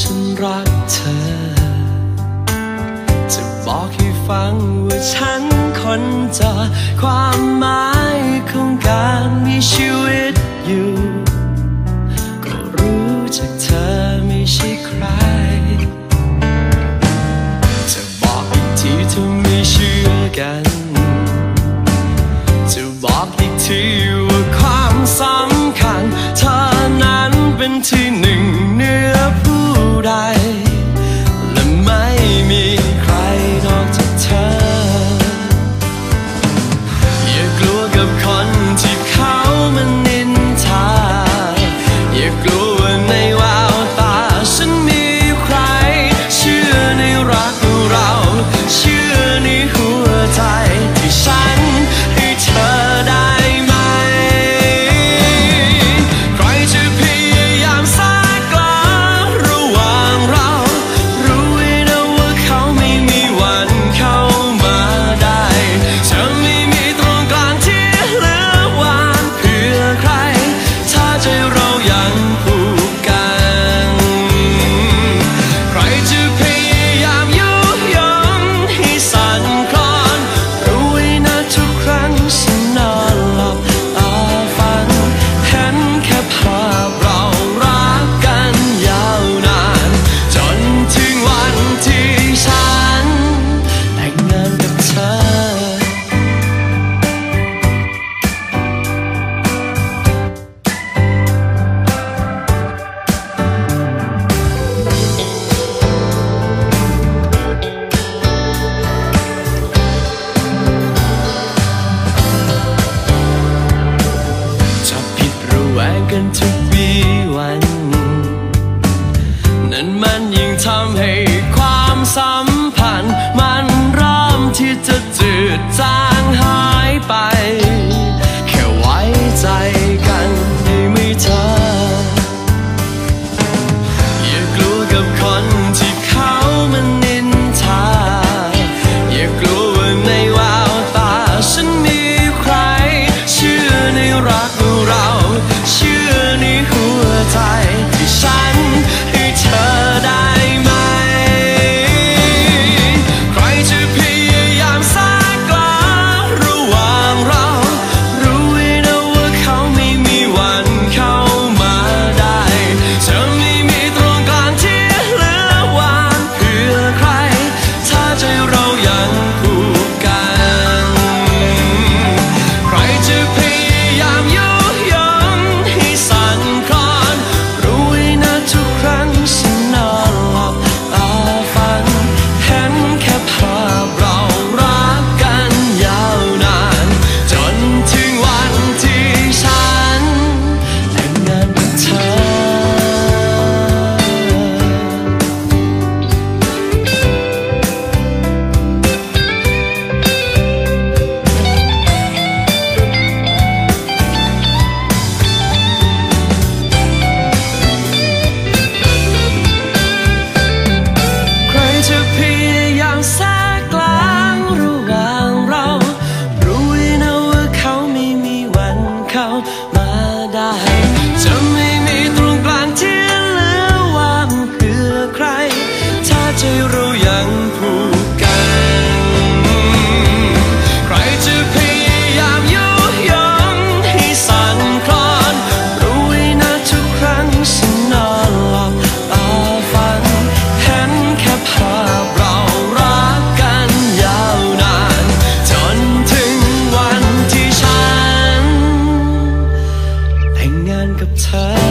ฉันรักเธอ บอกให้ฟังว่าฉันคนจะความหมายของการมีชีวิตอยู่ ก็รู้จากเธอไม่ใช่ใคร จะบอกอีกทีถ้าไม่เชื่อกัน 叹气。านกับเธอ